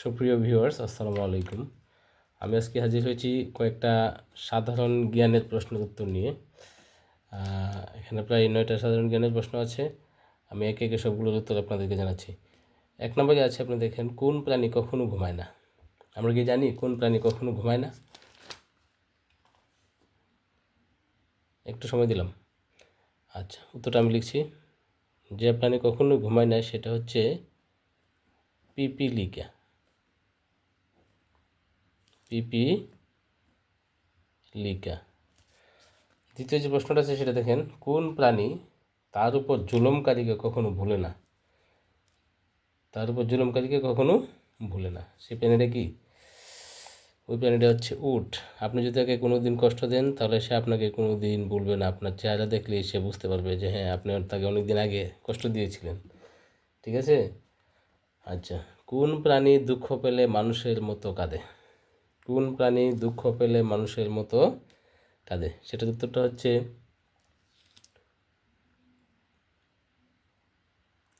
সুপ্রিয় ভিউয়ার্স আসসালামু আলাইকুম। আমি আজকে হাজির হয়েছি কয়েকটা সাধারণ জ্ঞানের প্রশ্নের উত্তর নিয়ে। এখানে প্রায় নয়টা সাধারণ জ্ঞানের প্রশ্ন আছে। আমি একে একে সবগুলোর উত্তর আপনাদেরকে জানাচ্ছি। এক নম্বরে আছে, আপনি দেখেন, কোন প্রাণী কখনো ঘুমায় না? আমরা কি জানি কোন প্রাণী কখনো ঘুমায় না? একটু সময় দিলাম। আচ্ছা উত্তরটা আমি লিখছি। যে প্রাণী কখনো ঘুমায় না, সেটা হচ্ছে পিপিলিকা। পিপি লিকা দ্বিতীয় যে প্রশ্নটা আছে সেটা দেখেন, কোন প্রাণী তার উপর জুলমকারীকে কখনো ভুলে না? তার উপর জুলমকারীকে কখনো ভুলে না। সেই প্রাণীটা কি? ওই প্রাণীটা হচ্ছে উট। আপনি যদি তাকে কোনো দিন কষ্ট দেন, তাহলে সে আপনাকে কোনো দিন বলবে না। আপনার চেহারা দেখলেই সে বুঝতে পারবে যে হ্যাঁ আপনি তাকে অনেক দিন আগে কষ্ট দিয়েছিলেন। ঠিক আছে? আচ্ছা কোন প্রাণী দুঃখ পেলে মানুষের মতো কাঁদে? কোন প্রাণী দুঃখ পেলে মানুষের মতো কাঁদে? সেটার উত্তরটা হচ্ছে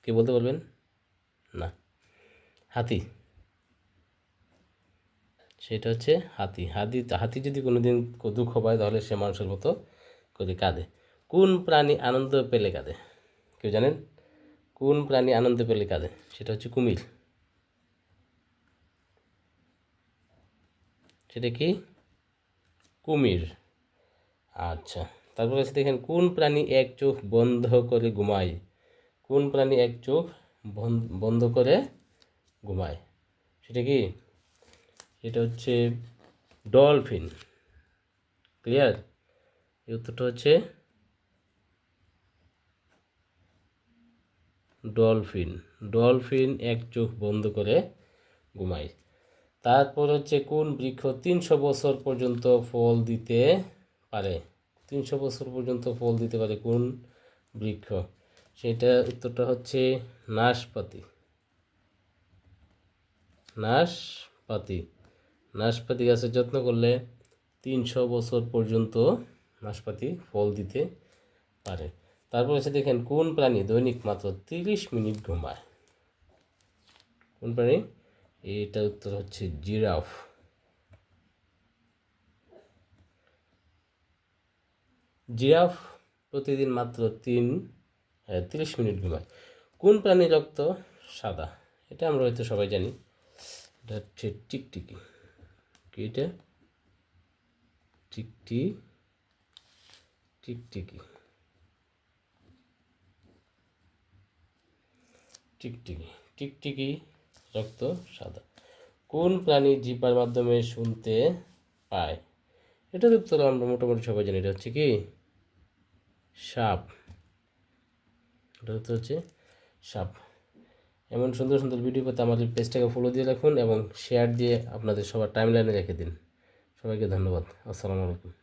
কে বলতে পারবেন না। হাতি। সেটা হচ্ছে হাতি। হাতি হাতি যদি কোনোদিন কো- দুঃখ পায় তাহলে সে মানুষের মতো করে কাঁদে। কোন প্রাণী আনন্দ পেলে কাঁদে? কেউ জানেন? কোন প্রাণী আনন্দ পেলে কাঁদে? সেটা হচ্ছে কুমির। সেটা কি? কুমির। আচ্ছা তারপর আছে দেখেন, কোন প্রাণী এক চোখ বন্ধ করে ঘুমায়? কোন প্রাণী এক চোখ বন- বন্ধ করে ঘুমায়? সেটা কি? সেটা হচ্ছে ডলফিন। ক্লিয়ার? এই উত্তরটা হচ্ছে ডলফিন। ডলফিন এক চোখ বন্ধ করে ঘুমায়। তারপর হচ্ছে কোন বৃক্ষ তিনশো বছর পর্যন্ত ফল দিতে পারে? তিনশো বছর পর্যন্ত ফল দিতে পারে কোন বৃক্ষ? সেটা উত্তরটা হচ্ছে নাশপাতি। নাশপাতি। নাশপাতি গাছের যত্ন করলে তিনশো বছর পর্যন্ত নাশপাতি ফল দিতে পারে। তারপর হচ্ছে দেখেন কোন প্রাণী দৈনিক মাত্র তিরিশ মিনিট ঘুমায়? কোন প্রাণী এইটার উত্তর হচ্ছে জিরাফ। জিরাফ প্রতিদিন মাত্র তিন হ্যাঁ, তিরিশ মিনিট ঘুমায়। কোন প্রাণীর রক্ত সাদা? এটা আমরা হয়তো সবাই জানি। এটা হচ্ছে টিকটিকি। কি এটা? টিকটি টিকটিকি। টিকটিকি টিকটিকি রক্ত সাদা। কোন প্রাণী জিপার মাধ্যমে শুনতে পায়? এটার উত্তর আমরা মোটামুটি সবাই জানি। এটা হচ্ছে কি? সাপ। এটা উত্তর হচ্ছে সাপ। এমন সুন্দর সুন্দর ভিডিও পেতে আমাদের পেজটাকে ফলো দিয়ে রাখুন এবং শেয়ার দিয়ে আপনাদের সবার টাইম লাইনে রেখে দিন। সবাইকে ধন্যবাদ। আসসালামু আলাইকুম।